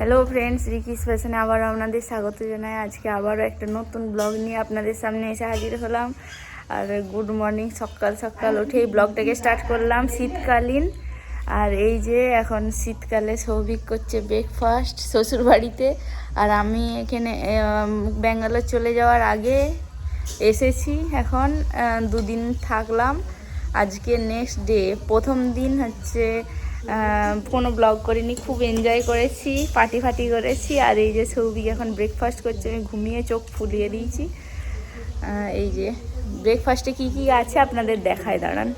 Hello friends রিকিস ফ্যাশনে আবার আপনাদের স্বাগত জানাই। আজকে আবারও একটা নতুন ব্লগ নিয়ে আপনাদের সামনে এসে হাজির হলাম। আর গুড মর্নিং সকাল সকাল উঠেই ব্লগটাকে স্টার্ট করলাম শীতকালীন। আর এই যে এখন শীতকালে সৌভিক করছে ব্রেকফাস্ট শ্বশুর বাড়িতে আর আমি এখানে ব্যাঙ্গালোর চলে যাওয়ার আগে এসেছি এখন দুদিন থাকলাম। আজকে নেক্সট ডে প্রথম দিন হচ্ছে কোনো ব্লগ করিনি, খুব এনজয় করেছি পার্টি ফাটি করেছি, আর এই যে সৌভিক এখন ব্রেকফাস্ট করছে, আমি ঘুমিয়ে চোখ ফুলিয়ে দিয়েছি। এই যে ব্রেকফাস্টে কি কি আছে আপনাদের দেখায়, দাঁড়ান।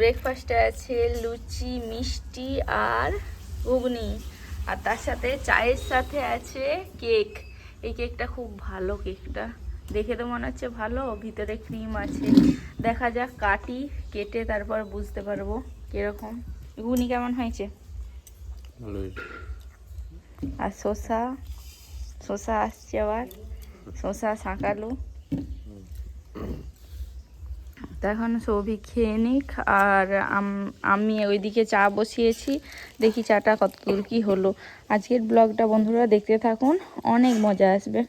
ব্রেকফাস্টে আছে লুচি, মিষ্টি আর ঘুগনি। আর তার সাথে চায়ের সাথে আছে কেক এই কেকটা খুব ভালো কেকটা। দেখে তো মনে হচ্ছে ভালো ভিতরে ক্রিম আছে। দেখা যাক কাটি কেটে তারপর বুঝতে পারব কীরকম। ঘুগনি কেমন হয়েছে? আর শসা শসা আসছে আবার। শসা শাঁকালু। এখন সৌভিক খেয়ে নিক, আর আমি ওইদিকে চা বসিয়েছি, দেখি চাটা কত দূর কী হলো। আজকের ব্লগটা বন্ধুরা দেখতে থাকুন, অনেক মজা আসবে।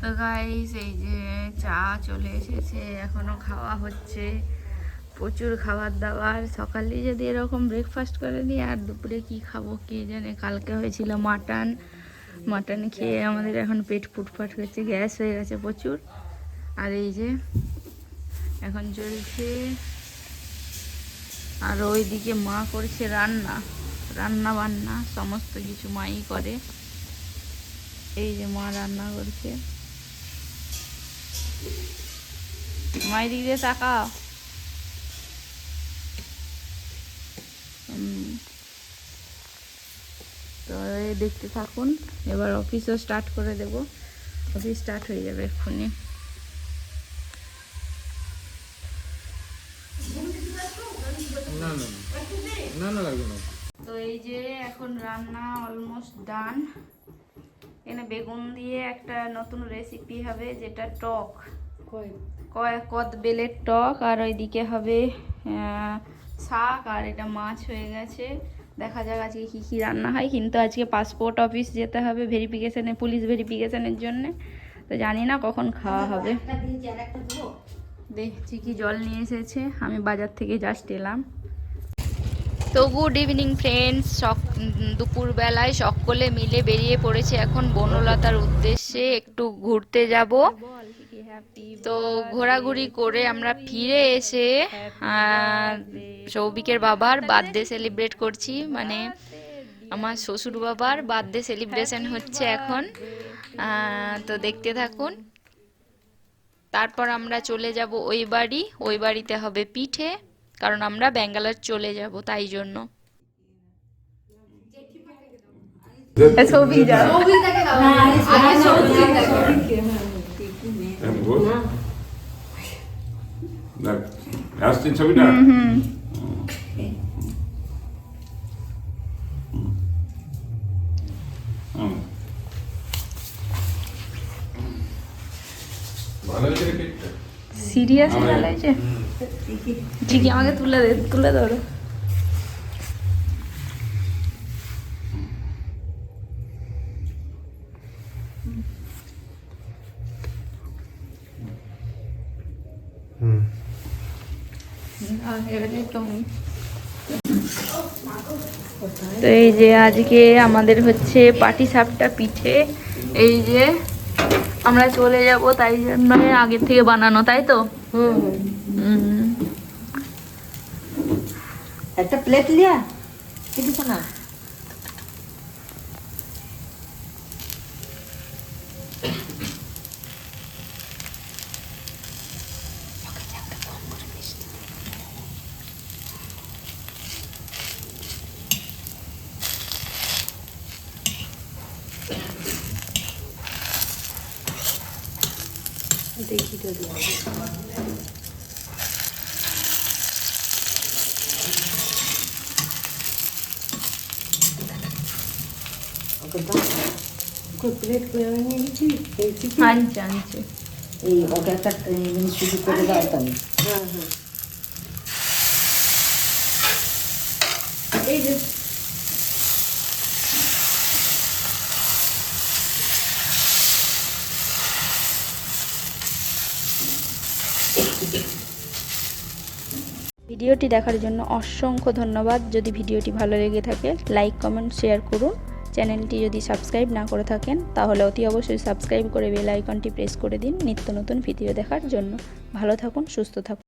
তো গাইস এই যে চা চলে এসেছে এখনও খাওয়া হচ্ছে। প্রচুর খাবার দাবার। সকালে যদি এরকম ব্রেকফাস্ট করে নিই আর দুপুরে কি খাব কে জানে? কালকে হয়েছিল মাটন মাটন খেয়ে আমাদের এখন পেট ফুটফাট হয়েছে গ্যাস হয়ে গেছে প্রচুর। আর এই যে এখন চলছে আর ওইদিকে মা করছে রান্না রান্না বান্না, সমস্ত কিছু মাই করে। এই যে মা রান্না করছে। মায়ের দিক হুম। তো দেখতে থাকুন, এবার অফিসও স্টার্ট করে দেব। অফিস স্টার্ট হয়ে যাবে এক্ষুনি না না না না লাগবে না তো এই যে এখন রান্না অলমোস্ট ডান এখানে বেগুন দিয়ে একটা নতুন রেসিপি হবে যেটা টক। কয় কদ বেলের টক আর ওইদিকে হবে শাক আর এটা মাছ হয়ে গেছে। দেখা যাক আজকে কী কী রান্না হয় কিন্তু আজকে পাসপোর্ট অফিস যেতে হবে ভেরিফিকেশানে পুলিশ ভেরিফিকেশানের জন্যে। তো জানি না কখন খাওয়া হবে। দেখছি কি জল নিয়ে এসেছে। আমি বাজার থেকে জাস্ট এলাম। তো গুড ইভিনিং ফ্রেন্ডস সক, দুপুরবেলায় সকলে মিলে বেরিয়ে পড়েছে এখন বনলতার উদ্দেশ্যে। একটু ঘুরতে যাব। তো ঘোরাঘুরি করে আমরা ফিরে এসে সৌভিকের বাবার বার্থডে সেলিব্রেট করছি। মানে আমার শ্বশুর বাবার বার্থডে সেলিব্রেশন হচ্ছে এখন। তো দেখতে থাকুন। তারপর আমরা চলে যাব ওই বাড়ি। ওই বাড়িতে হবে পিঠে। কারণ আমরা ব্যাঙ্গালোর চলে যাব তাই জন্য। সিরিয়াস ভালো হয়েছে? ঠিকই আমাকে তুলে দে তুলে ধরো তো এই যে আজকে আমাদের হচ্ছে পাটি সাপটা পিঠে। এই যে আমরা চলে যাব তাই জন্য আগের থেকে বানানো তাই তো? হুম। একটা প্লেট লিয়া কিছু না দেখি তো হ্যাঁ হ্যাঁ এই যে ভিডিওটি দেখার জন্য অসংখ্য ধন্যবাদ। যদি ভিডিওটি ভালো লেগে থাকে লাইক কমেন্ট শেয়ার করুন। চ্যানেলটি যদি সাবস্ক্রাইব না করে থাকেন, তাহলে অতি অবশ্যই সাবস্ক্রাইব করে বেল আইকনটি প্রেস করে দিন নিত্য নতুন ভিডিও দেখার জন্য। ভালো থাকুন, সুস্থ থাকুন।